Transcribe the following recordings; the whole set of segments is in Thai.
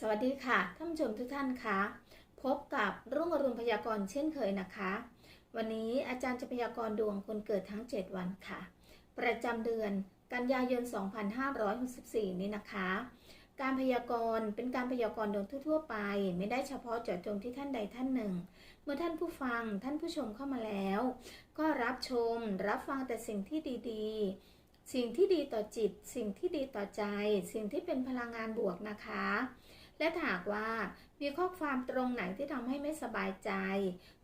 สวัสดีค่ะท่านผู้ชมทุกท่านคะพบกับรุ่งอรุณพยากรณ์เช่นเคยนะคะ วันนี้อาจารย์จะพยากรณ์ดวงคนเกิดทั้ง 7 วันค่ะ ประจำเดือนกันยายน 2564 นี้นะคะ การพยากรณ์เป็นการพยากรณ์ดวงทั่วๆไป ไม่ได้เฉพาะเจาะจงที่ท่านใดท่านหนึ่ง เมื่อท่านผู้ฟังท่านผู้ชมเข้ามาแล้ว ก็รับชมรับฟังแต่สิ่งที่ดีๆ สิ่งที่ดีต่อจิต สิ่งที่ดีต่อใจ สิ่งที่เป็นพลังงานบวกนะคะ และถาหากว่ามีข้อความตรงไหนที่ทำให้ไม่สบายใจ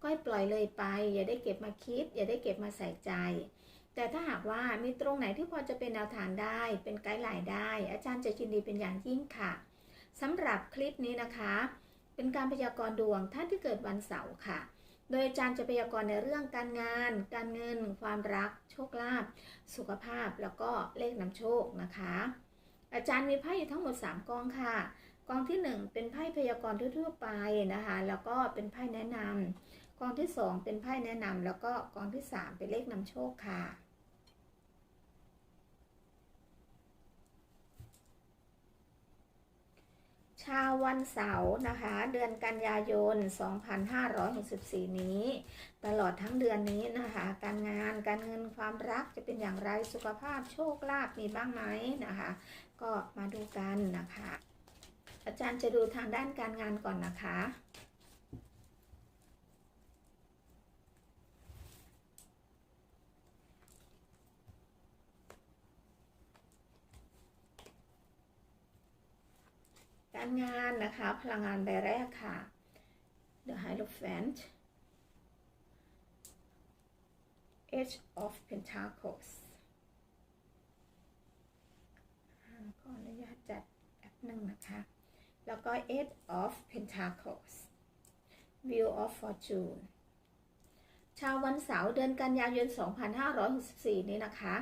ก็ปล่อยเลยไป อย่าได้เก็บมาคิด อย่าได้เก็บมาใส่ใจ แต่ถ้าหากว่ามีตรงไหนที่พอจะเป็นแนวทางได้ เป็นไกด์ไลน์ได้ อาจารย์จะยินดีเป็นอย่างยิ่งค่ะสำหรับคลิปนี้นะคะ เป็นการพยากรณ์ดวงท่านที่เกิดวันเสาร์ค่ะโดยอาจารย์จะพยากรณ์ในเรื่องการงาน การเงิน ความรัก โชคลาภ สุขภาพ แล้วก็เลขนำโชคนะคะ อาจารย์มีไพ่อยู่ทั้งหมด 3กองค่ะ องที่ 1 เป็นไพ่พยากรณ์ทั่วๆไปนะคะ แล้วก็เป็นไพ่แนะนำกองที่ 2 เป็นไพ่แนะนำแล้วก็กองที่ 3 เป็นเลขนำโชคค่ะชาววันเสาร์นะคะ เดือนกันยายน 2564 นี้ ตลอดทั้งเดือนนี้นะคะ การงานการเงินความรักจะเป็นอย่างไรสุขภาพโชคลาภมีบ้างไหมนะคะ ก็มาดูกันนะคะ อาจารย์จะดูทางด้านการงานก่อนนะคะ การงานนะคะ พลังงานใบแรกค่ะ The Hierophant Age of Pentacles อ่าขออนุญาตจัดแอปหนึ่งนะคะ แล้วก็ Eight of Pentacles Wheel of Fortune ชาววันเสาร์เดือนกันยายน 2564 นี้นะคะ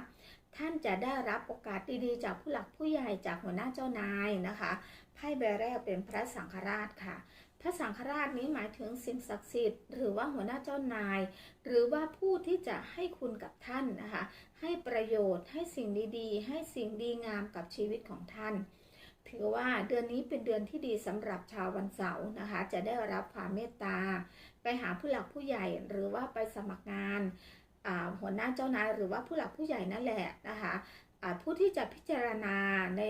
ท่านจะได้รับโอกาสดีๆ จากผู้หลักผู้ใหญ่จากหัวหน้าเจ้านายนะคะไพ่ใบแรกเป็นพระสังฆราชค่ะ พระสังฆราชนี้หมายถึงสิ่งศักดิ์สิทธิ์หรือว่าหัวหน้าเจ้านาย หรือว่าผู้ที่จะให้คุณกับท่านนะคะ ให้ประโยชน์ให้สิ่งดีๆ ให้สิ่งดีงามกับชีวิตของท่าน ถือว่าเดือนนี้เป็นเดือนที่ดีสำหรับชาววันเสาร์นะคะ จะได้รับความเมตตา ไปหาผู้หลักผู้ใหญ่หรือว่าไปสมัครงานหัวหน้าเจ้านายหรือว่าผู้หลักผู้ใหญ่นั่นแหละนะคะผู้ที่จะพิจารณาใน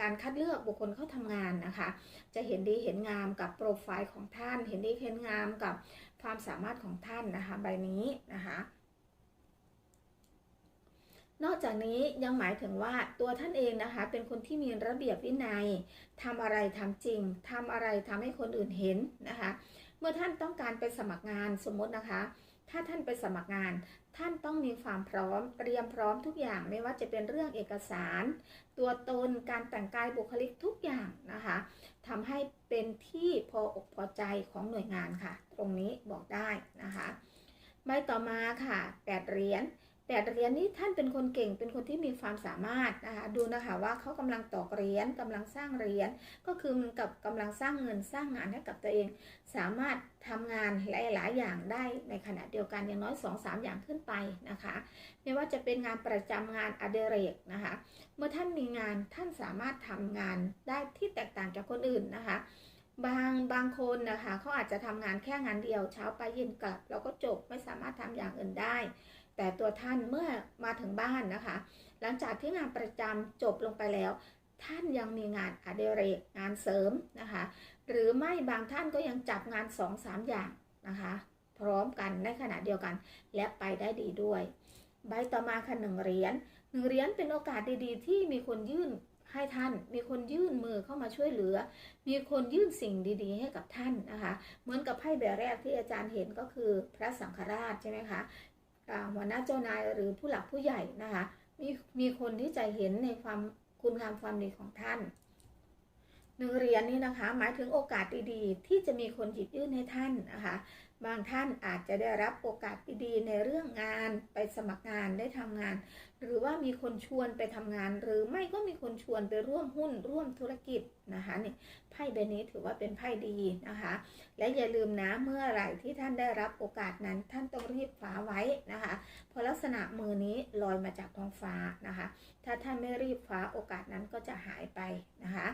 การคัดเลือกบุคคลเข้าทำงานนะคะ จะเห็นดีเห็นงามกับโปรไฟล์ของท่าน เห็นดีเห็นงามกับความสามารถของท่านนะคะ ใบนี้นะคะ นอกจากนี้ยังหมายถึงว่าตัวท่านเองนะคะ เป็นคนที่มีระเบียบวินัยทำอะไรทำจริงทำอะไรทำให้คนอื่นเห็นนะคะ เมื่อท่านต้องการไปสมัครงานสมมตินะคะ ถ้าท่านไปสมัครงาน ท่านต้องมีความพร้อมเตรียมพร้อมทุกอย่างไม่ว่าจะเป็นเรื่องเอกสาร ตัวตนการแต่งกายบุคลิกทุกอย่างนะคะทำให้เป็นที่พออกพอใจของหน่วยงานค่ะ ตรงนี้บอกได้นะคะใบต่อมาค่ะ8เหรียญ แปดเหรียญนี้ท่านเป็นคนเก่งเป็นคนที่มีความสามารถนะคะดูนะคะว่าเขากำลังตอกเหรียญกำลังสร้างเหรียญก็คือมันกับกำลังสร้างเงินสร้างงานให้กับตัวเอง สามารถทำงานหลายๆอย่างได้ในขณะเดียวกันอย่างน้อย 2-3 อย่างขึ้นไปนะคะ ไม่ว่าจะเป็นงานประจำงานอดิเรกนะคะ เมื่อท่านมีงานท่านสามารถทำงานได้ที่แตกต่างจากคนอื่นนะคะบางบางคนนะคะเขาอาจจะทำงานแค่งานเดียวเช้าไปเย็นกลับ แล้วก็จบไม่สามารถทำอย่างอื่นได้ แต่ตัวท่านเมื่อมาถึงบ้านนะคะ หลังจากที่งานประจำจบลงไปแล้ว ท่านยังมีงานอดิเรกงานเสริมนะคะ หรือไม่บางท่านก็ยังจับงาน2องสามอย่างนะคะ พร้อมกันในขณะเดียวกัน และไปได้ดีด้วย ใบต่อมาค่ะหนึ่งเหรียญหนึ่งเหรียญเป็นโอกาสดีๆ ที่มีคนยื่นให้ท่านมีคนยื่นมือเข้ามาช่วยเหลือ มีคนยื่นสิ่งดีๆ ให้กับท่านนะคะ เหมือนกับไพ่ใบแรกที่อาจารย์เห็นก็คือพระสังฆราชใช่ไหมคะ หัวหน้าเจ้านายหรือผู้หลักผู้ใหญ่นะคะมีมีคนที่จะเห็นในความคุณงามความดีของท่านหนึ่งเหรียญนี้นะคะ หมายถึงโอกาสดีๆ ที่จะมีคนหยิบยื่นให้ท่านนะคะ บางท่านอาจจะได้รับโอกาสดีๆในเรื่องงานไปสมัครงานได้ทำงาน หรือว่ามีคนชวนไปทำงาน หรือไม่ก็มีคนชวนไปร่วมหุ้นร่วมธุรกิจนะคะนี่ไพ่ใบนี้ถือว่าเป็นไพ่ดีนะคะ และอย่าลืมนะเมื่อไหร่ที่ท่านได้รับโอกาสนั้น ท่านต้องรีบคว้าไว้นะคะเพราะลักษณะมือนี้ลอยมาจากท้องฟ้านะคะ ถ้าท่านไม่รีบคว้าโอกาสนั้นก็จะหายไปนะคะ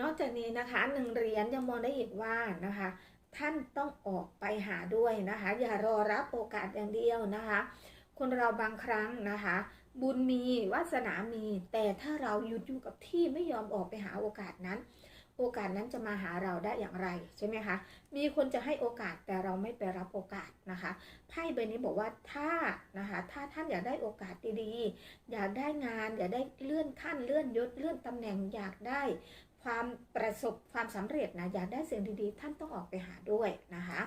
นอกจากนี้นะคะหนึ่งเหรียญยังมองได้อีกว่านะคะ ท่านต้องออกไปหาด้วยนะคะ อย่ารอรับโอกาสอย่างเดียวนะคะ คนเราบางครั้งนะคะ บุญมีวาสนามี แต่ถ้าเราหยุดอยู่กับที่ไม่ยอมออกไปหาโอกาสนั้น โอกาสนั้นจะมาหาเราได้อย่างไรใช่ไหมคะมีคนจะให้โอกาสแต่เราไม่ไปรับโอกาสนะคะไพ่ใบนี้บอกว่าถ้านะคะถ้าท่านอยากได้โอกาสดีๆ อยากได้งาน อยากได้เลื่อนขั้นเลื่อนยศเลื่อนตำแหน่งอยากได้ ความประสบความสำเร็จนะอยากได้สิ่งดีๆ ท่านต้องออกไปหาด้วยนะคะ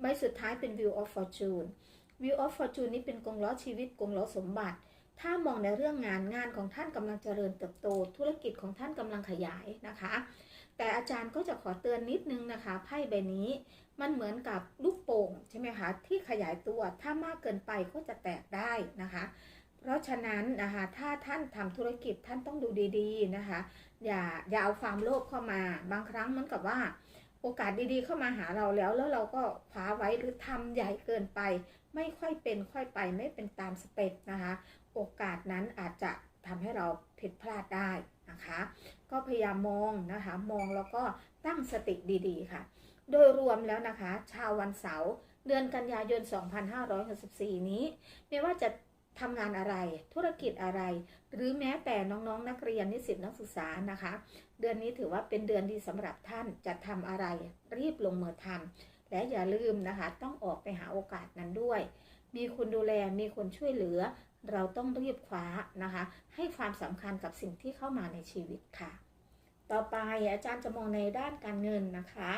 ใบสุดท้ายเป็น View of Fortune View of Fortune นี้เป็นกงล้อชีวิตกงล้อสมบัติ ถ้ามองในเรื่องงานงานของท่านกำลังเจริญเติบโต ธุรกิจของท่านกำลังขยายนะคะ แต่อาจารย์ก็จะขอเตือนนิดนึงนะคะไพ่ใบนี้มันเหมือนกับลูกโป่งใช่ไหมคะที่ขยายตัวถ้ามากเกินไปก็จะแตกได้นะคะ เพราะฉะนั้นนะคะถ้าท่านทำธุรกิจท่านต้องดูดีๆนะคะ อย่าอย่าเอาความโลภเข้ามา บางครั้งมือนกับว่า โอกาสดีๆเข้ามาหาเราแล้ว แล้วเราก็คว้าไว้หรือทำใหญ่เกินไป ไม่ค่อยเป็นค่อยไปไม่เป็นตามสเปคนะคะ โอกาสนั้นอาจจะทำให้เราผิดพลาดได้นะคะ ก็พยายามมองนะคะมองแล้วก็ตั้งสติดีๆค่ะ โดยรวมแล้วนะคะ ชาววันเสาร์เดือนกันยายน 2564 นี้ ไม่ว่าจะ ทำงานอะไร ธุรกิจอะไร หรือแม้แต่น้องๆนนักเรียนนิสิตนักศึกษานะคะ เดือนนี้ถือว่าเป็นเดือนดีสำหรับท่านจะทำอะไร รีบลงมือทำและอย่าลืมนะคะ ต้องออกไปหาโอกาสนั้นด้วย มีคนดูแลมีคนช่วยเหลือ เราต้องรีบคว้านะคะ ให้ความสำคัญกับสิ่งที่เข้ามาในชีวิตค่ะ ต่อไปอาจารย์จะมองในด้านการเงินนะคะ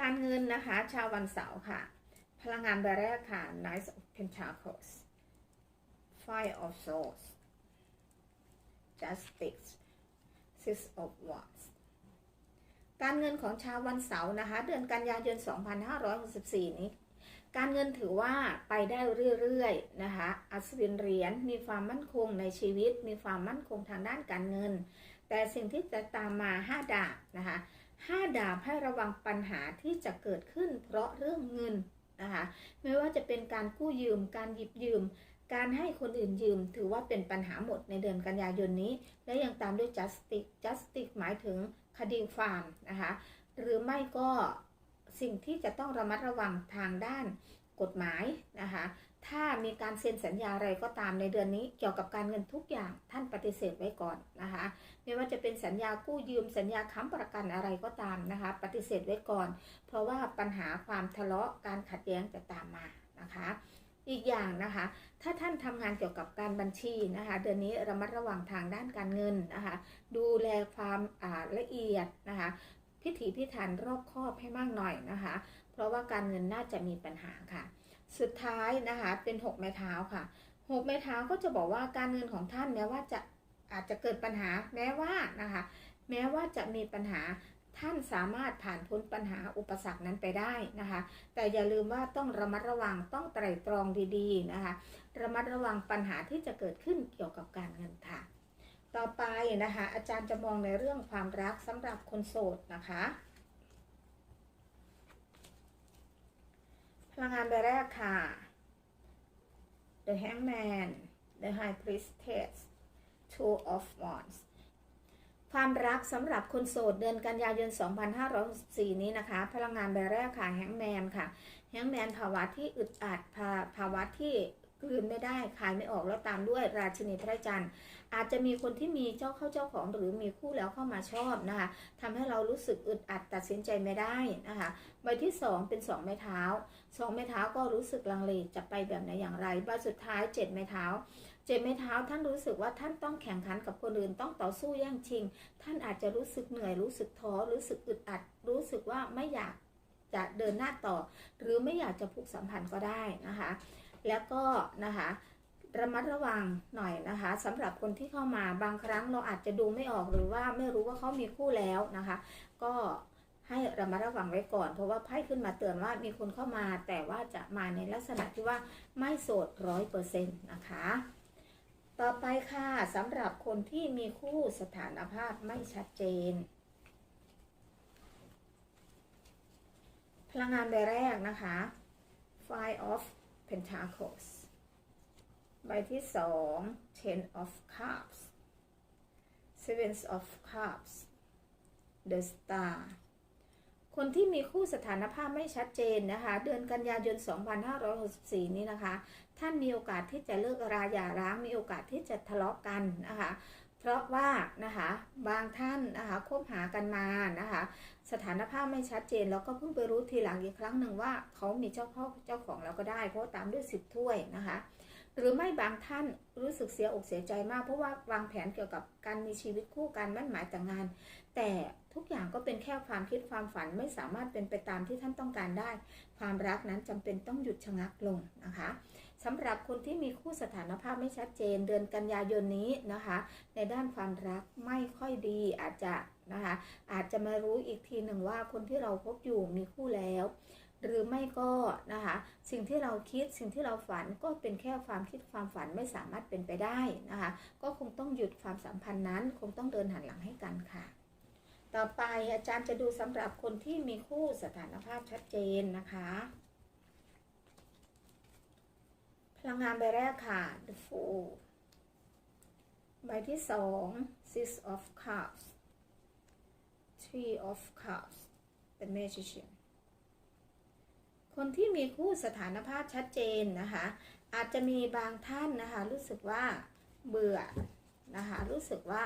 การเงินนะคะ ชาววันเสาร์ค่ะ พลังงานใบแรกค่ะ Knight of Pentacles Five of Swords Justice Six of Wands การเงินของชาววันเสาร์นะคะ เดือนกันยายน 2564 นี้ การเงินถือว่าไปได้เรื่อยๆนะคะ อัศวินเหรียญมีความมั่นคงในชีวิต มีความมั่นคงทางด้านการเงิน แต่สิ่งที่จะตามมา 5 ดาบนะคะ 5 ดาบให้ระวังปัญหาที่จะเกิดขึ้นเพราะเรื่องเงิน นะคะไม่ว่าจะเป็นการกู้ยืม การหยิบยืม การให้คนอื่นยืม ถือว่าเป็นปัญหาหมดในเดือนกันยายนนี้ และยังตามด้วย justice justice หมายถึงคดีความนะคะหรือไม่ก็สิ่งที่จะต้องระมัดระวังทางด้านกฎหมายนะคะ ถ้ามีการเซ็นสัญญาอะไรก็ตามในเดือนนี้ เกี่ยวกับการเงินทุกอย่างท่านปฏิเสธไว้ก่อนนะคะ ไม่ว่าจะเป็นสัญญากู้ยืมสัญญาค้ำประกันอะไรก็ตามนะคะ ปฏิเสธไว้ก่อน เพราะว่าปัญหาความทะเลาะการขัดแย้งจะตามมานะคะ อีกอย่างนะคะ ถ้าท่านทำงานเกี่ยวกับการบัญชีนะคะ เดือนนี้ระมัดระวังทางด้านการเงินนะคะ ดูแลความละเอียดนะคะ พิถีพิถันรอบคอบให้มากหน่อยนะคะ เพราะว่าการเงินน่าจะมีปัญหาค่ะ สุดท้ายนะคะ เป็นหกไม้เท้าค่ะหกไม้เท้าก็จะบอกว่าการเงินของท่านแม้ว่าจะอาจจะเกิดปัญหาแม้ว่านะคะ แม้ว่าจะมีปัญหาท่านสามารถผ่านพ้นปัญหาอุปสรรคนั้นไปได้นะคะ แต่อย่าลืมว่าต้องระมัดระวังต้องไตร่ตรองดีๆนะคะ ระมัดระวังปัญหาที่จะเกิดขึ้นเกี่ยวกับการเงินค่ะ ต่อไปนะคะ อาจารย์จะมองในเรื่องความรักสำหรับคนโสดนะคะ พลังงานใบแรกค่ะ The Hangman The High Priestess Two of Wands ความรักสำหรับคนโสดเดือนกันยายน 2564 นี้นะคะ พลังงานใบแรกค่ะแฮงแมนค่ะแฮงแมนภาวะที่อึดอัดภาภาวะที่ กลืนไม่ได้ขายไม่ออกแล้วตามด้วยราชินีพระจันทร์ อาจจะมีคนที่มีเจ้าเข้าเจ้าของหรือมีคู่แล้วเข้ามาชอบนะคะทำให้เรารู้สึกอึดอัดตัดสินใจไม่ได้นะคะใบที่ 2 เป็น 2 ไม้เท้า 2 ไม้เท้าก็รู้สึกลังเลจะไปแบบไหนอย่างไรใบสุดท้าย 7 ไม้เท้าเจ็บไม้เท้าท่านรู้สึกว่าท่านต้องแข่งขันกับคนอื่นต้องต่อสู้แย่งชิง ท่านอาจจะรู้สึกเหนื่อยรู้สึกท้อรู้สึกอึดอัด รู้สึกว่าไม่อยากจะเดินหน้าต่อ หรือไม่อยากจะผูกสัมพันธ์ก็ได้นะคะ แล้วก็นะคะระมัดระวังหน่อยนะคะสำหรับคนที่เข้ามาบางครั้งเราอาจจะดูไม่ออกหรือว่าไม่รู้ว่าเขามีคู่แล้วนะคะ ก็ให้ระมัดระวังไว้ก่อน เพราะว่าไพ่ขึ้นมาเตือนว่ามีคนเข้ามา แต่ว่าจะมาในลักษณะที่ว่าไม่โสดร้อยเปอร์เซ็นต์นะคะ ต่อไปค่ะสำหรับคนที่มีคู่สถานภาพไม่ชัดเจน พลังงานใบแรกนะคะ Five of Pentacles ใบที่สอง ten of cups seven of cups the star คนที่มีคู่สถานภาพไม่ชัดเจนนะคะ เดือนกันยายน 2564 นี้นะคะ ท่านมีโอกาสที่จะเลิกราหย่าร้าง มีโอกาสที่จะทะเลาะกันนะคะ เพราะว่านะคะบางท่านนะคะคบหากันมานะคะ สถานภาพไม่ชัดเจนแล้วก็เพิ่งไปรู้ทีหลังอีกครั้งหนึ่งว่าเขามีเจ้าพ่อเจ้าของแล้วก็ได้ เพราะตามด้วยสิบถ้วยนะคะ หรือไม่บางท่านรู้สึกเสียอกเสียใจมากเพราะว่าวางแผนเกี่ยวกับการมีชีวิตคู่กันมั่นหมายแต่งงาน แต่ทุกอย่างก็เป็นแค่ความคิดความฝันไม่สามารถเป็นไปตามที่ท่านต้องการได้ ความรักนั้นจำเป็นต้องหยุดชะงักลงนะคะ สำหรับคนที่มีคู่สถานภาพไม่ชัดเจน เดือนกันยายนนี้นะคะ ในด้านความรักไม่ค่อยดีอาจจะนะคะอาจจะมารู้อีกทีหนึ่งว่าคนที่เราพบอยู่มีคู่แล้ว หรือไม่ก็นะคะสิ่งที่เราคิดสิ่งที่เราฝันก็เป็นแค่ความคิดความฝันไม่สามารถเป็นไปได้นะคะก็คงต้องหยุดความสัมพันธ์นั้น คงต้องเดินหันหลังให้กันค่ะต่อไปอาจารย์จะดูสำหรับคนที่มีคู่สถานภาพชัดเจนนะคะ พลังงานใบแรกค่ะ the fool ใบที่สอง six of cups three of cups the magician คนที่มีคู่สถานภาพชัดเจนนะคะ อาจจะมีบางท่านนะคะ รู้สึกว่าเบื่อนะคะ รู้สึกว่า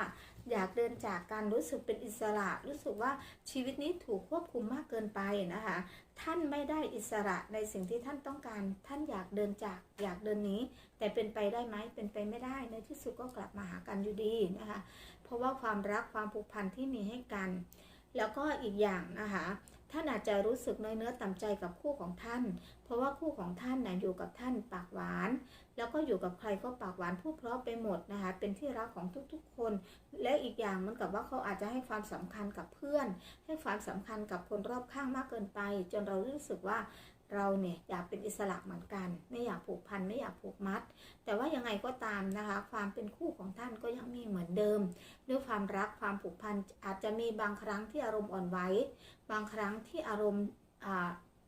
อยากเดินจากกันรู้สึกเป็นอิสระ รู้สึกว่าชีวิตนี้ถูกควบคุมมากเกินไปนะคะ ท่านไม่ได้อิสระในสิ่งที่ท่านต้องการ ท่านอยากเดินจากอยากเดินนี้ แต่เป็นไปได้ไหมเป็นไปไม่ได้ในที่สุดก็กลับมาหากันอยู่ดีนะคะ เพราะว่าความรักความผูกพันที่มีให้กัน แล้วก็อีกอย่างนะคะท่านอาจจะรู้สึกน้อยเนื้อต่ำใจกับคู่ของท่าน เพราะว่าคู่ของท่านนะอยู่กับท่านปากหวาน แล้วก็อยู่กับใครก็ปากหวานพูดเพราะไปหมดนะคะ เป็นที่รักของทุกๆคน และอีกอย่างมันกับว่าเขาอาจจะให้ความสำคัญกับเพื่อน ให้ความสำคัญกับคนรอบข้างมากเกินไป จนเรารู้สึกว่าเราเนี่ยอยากเป็นอิสระเหมือนกัน ไม่อยากผูกพันไม่อยากผูกมัด แต่ว่ายังไงก็ตามนะคะ ความเป็นคู่ของท่านก็ยังมีเหมือนเดิม ด้วยความรักความผูกพันอาจจะมีบางครั้งที่อารมณ์อ่อนไหวบางครั้งที่อารมณ์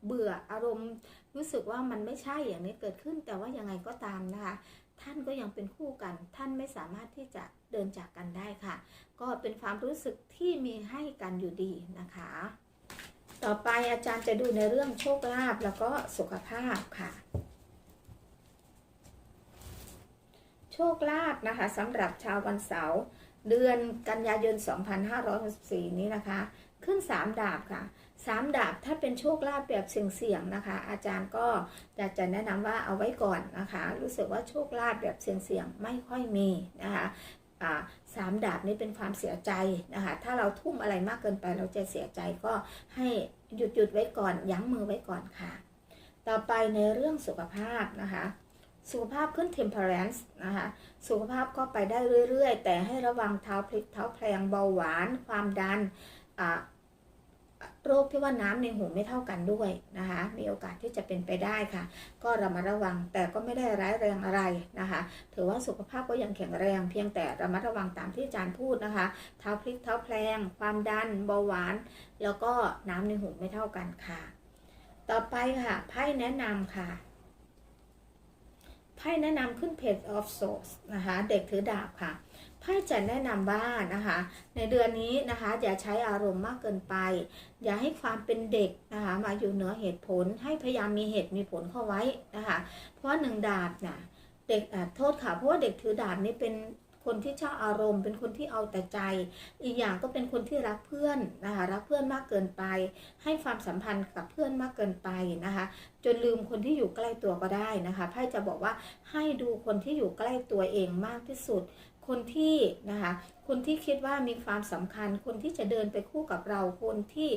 เบื่ออารมณ์ รู้สึกว่ามันไม่ใช่อย่างนี้เกิดขึ้น แต่ว่ายังไงก็ตามนะคะ ท่านก็ยังเป็นคู่กัน ท่านไม่สามารถที่จะเดินจากกันได้ค่ะ ก็เป็นความรู้สึกที่มีให้กันอยู่ดีนะคะ ต่อไปอาจารย์จะดูในเรื่องโชคลาภแล้วก็สุขภาพค่ะ โชคลาภนะคะสำหรับชาววันเสาร์เดือนกันยายน 2564 นี้นะคะ ขึ้น3ดาบค่ะ3ดาบถ้าเป็นโชคลาภแบบเสี่ยงๆนะคะ อาจารย์ก็อยากจะแนะนำว่าเอาไว้ก่อนนะคะ รู้สึกว่าโชคลาภแบบเสี่ยงๆไม่ค่อยมีนะคะสามดาบนี้เป็นความเสียใจนะคะ ถ้าเราทุ่มอะไรมากเกินไปเราจะเสียใจก็ให้หยุดหยุดไว้ก่อนยั้งมือไว้ก่อนค่ะ ต่อไปในเรื่องสุขภาพนะคะ สุขภาพขึ้น temperance นะคะ สุขภาพก็ไปได้เรื่อยๆ แต่ให้ระวังเท้าพลิกเท้าแพลงเบาหวาน ความดัน โรคที่ว่าน้ำในหูไม่เท่ากันด้วยนะคะ มีโอกาสที่จะเป็นไปได้ค่ะ ก็ระมัดระวังแต่ก็ไม่ได้ร้ายแรงอะไรนะคะ ถือว่าสุขภาพก็ยังแข็งแรงเพียงแต่ระมัดระวังตามที่อาจารย์พูดนะคะ เท้าพลิกเท้าแพลง ความดันเบาหวาน แล้วก็น้ำในหูไม่เท่ากันค่ะ ต่อไปค่ะไพ่แนะนำค่ะไพ่แนะนำขึ้นเพจ of Swords นะคะ เด็กถือดาบค่ะ ไพ่จะแนะนำว่านะคะ ในเดือนนี้นะคะ อย่าใช้อารมณ์มากเกินไป อย่าให้ความเป็นเด็กนะคะ มาอยู่เหนือเหตุผลให้พยายามมีเหตุมีผลเข้าไว้นะคะ เพราะว่าหนึ่งดาบน่ะเด็กโทษค่ะเพราะว่าเด็กถือดาบนี่เป็นคนที่ชอบอารมณ์เป็นคนที่เอาแต่ใจ อีกอย่างก็เป็นคนที่รักเพื่อนนะคะรักเพื่อนมากเกินไป ให้ความสัมพันธ์กับเพื่อนมากเกินไปนะคะ จนลืมคนที่อยู่ใกล้ตัวก็ได้นะคะไพ่จะบอกว่าให้ดูคนที่อยู่ใกล้ตัวเองมากที่สุด คนที่นะคะคนที่คิดว่ามีความสำคัญ คนที่จะเดินไปคู่กับเรา คนที่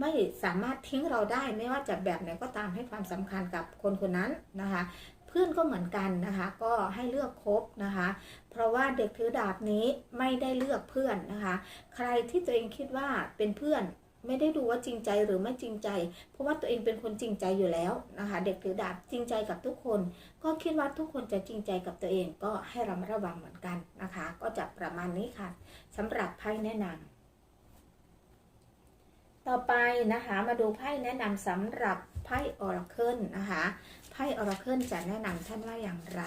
ไม่สามารถทิ้งเราได้ ไม่ว่าจะแบบไหนก็ตามให้ความสำคัญกับคนคนนั้นนะคะเพื่อนก็เหมือนกันนะคะ ก็ให้เลือกคบนะคะ เพราะว่าเด็กถือดาบนี้ไม่ได้เลือกเพื่อนนะคะ ใครที่ตัวเองคิดว่าเป็นเพื่อน ไม่ได้ดูว่าจริงใจหรือไม่จริงใจ เพราะว่าตัวเองเป็นคนจริงใจอยู่แล้วนะคะ เด็กถือดาบจริงใจกับทุกคน ก็คิดว่าทุกคนจะจริงใจกับตัวเองก็ให้ระมัดระวังเหมือนกันนะคะ ก็จะประมาณนี้ค่ะสำหรับไพ่แนะนำต่อไปนะคะมาดูไพ่แนะนำสำหรับไพ่ออราเคิลนะคะไพ่ออราเคิลจะแนะนำท่านว่าอย่างไร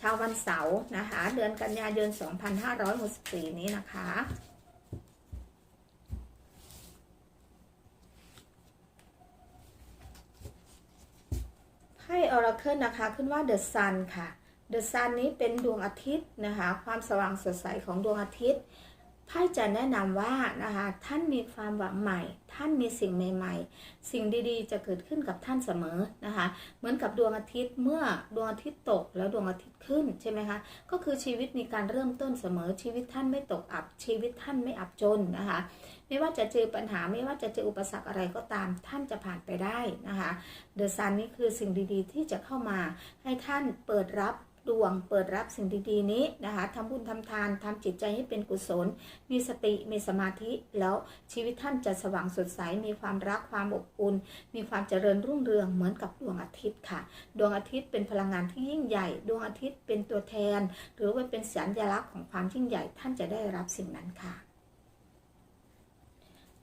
ชาววันเสาร์นะคะ เดือนกันยายน 2564 นี้นะคะ พ่ออราเคิลนะคะขึ้นว่า The Sun ค่ะ The Sun นี้เป็นดวงอาทิตย์นะคะ ความสว่างสดใสของดวงอาทิตย์ ไพ่จะแนะนำว่านะคะท่านมีความหวังใหม่ ท่านมีสิ่งใหม่ ๆ สิ่งดีๆ จะเกิดขึ้นกับท่านเสมอนะคะเหมือนกับดวงอาทิตย์เมื่อดวงอาทิตย์ตกแล้วดวงอาทิตย์ขึ้นใช่ไหมคะก็คือชีวิตมีการเริ่มต้นเสมอชีวิตท่านไม่ตกอับ ชีวิตท่านไม่อับจนนะคะไม่ว่าจะเจอปัญหาไม่ว่าจะเจออุปสรรคอะไรก็ตาม ท่านจะผ่านไปได้นะคะเดอะซันนี่คือสิ่งดีๆ ที่จะเข้ามาให้ท่านเปิดรับ ดวงเปิดรับสิ่งดีๆนี้นะคะทำบุญทำทานทำจิตใจให้เป็นกุศล มีสติมีสมาธิแล้วชีวิตท่านจะสว่างสดใส มีความรักความอบอุ่น มีความเจริญรุ่งเรืองเหมือนกับดวงอาทิตย์ค่ะ ดวงอาทิตย์เป็นพลังงานที่ยิ่งใหญ่ ดวงอาทิตย์เป็นตัวแทน หรือว่าเป็นสัญลักษณ์ของความยิ่งใหญ่ท่านจะได้รับสิ่งนั้นค่ะ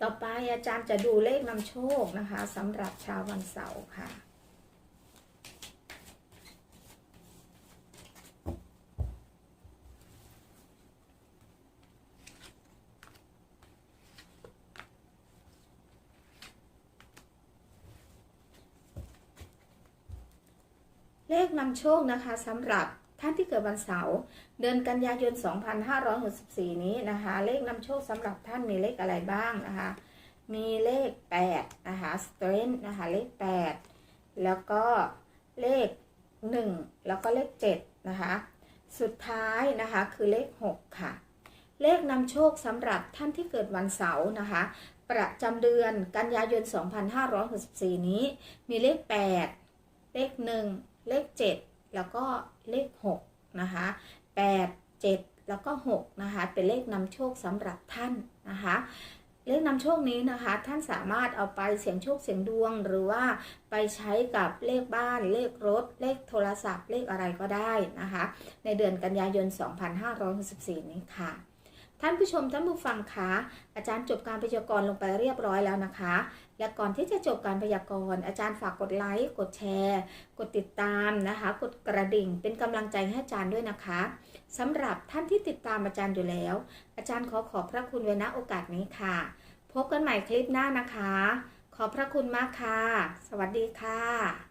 ต่อไปอาจารย์จะดูเลขนำโชคนะคะสำหรับชาววันเสาร์ค่ะ เลขนำโชคนะคะสำหรับท่านที่เกิดวันเสาร์เดือนกันยายน 2564 นี้นะคะ เลขนำโชคสำหรับท่านมีเลขอะไรบ้างนะคะ มีเลข 8 นะคะ strength นะคะเลข 8 แล้วก็เลข 1 แล้วก็เลข 7 นะคะ สุดท้ายนะคะคือเลข 6 ค่ะ เลขนำโชคสำหรับท่านที่เกิดวันเสาร์นะคะประจำเดือนกันยายน 2564 นี้ มีเลข 8 เลข 1 เลข 7 แล้วก็เลข6นะคะ8 7 แล้วก็6นะคะเป็นเลขนำโชคสำหรับท่านนะคะเลขนำโชคนี้นะคะ ท่านสามารถเอาไปเสี่ยงโชคเสี่ยงดวง หรือว่าไปใช้กับเลขบ้านเลขรถ เลขโทรศัพท์เลขอะไรก็ได้นะคะ ในเดือนกันยายน 2564 นี้ค่ะ ท่านผู้ชมท่านผู้ฟังคะอาจารย์จบการพยากรณ์ลงไปเรียบร้อยแล้วนะคะ และก่อนที่จะจบการพยากรณ์อาจารย์ฝากกดไลค์กดแชร์ กดติดตามนะคะ กดกระดิ่งเป็นกำลังใจให้อาจารย์ด้วยนะคะสำหรับท่านที่ติดตามอาจารย์อยู่แล้ว อาจารย์ขอขอบพระคุณไว้ณโอกาสนี้ค่ะ พบกันใหม่คลิปหน้านะคะ ขอบพระคุณมากค่ะ สวัสดีค่ะ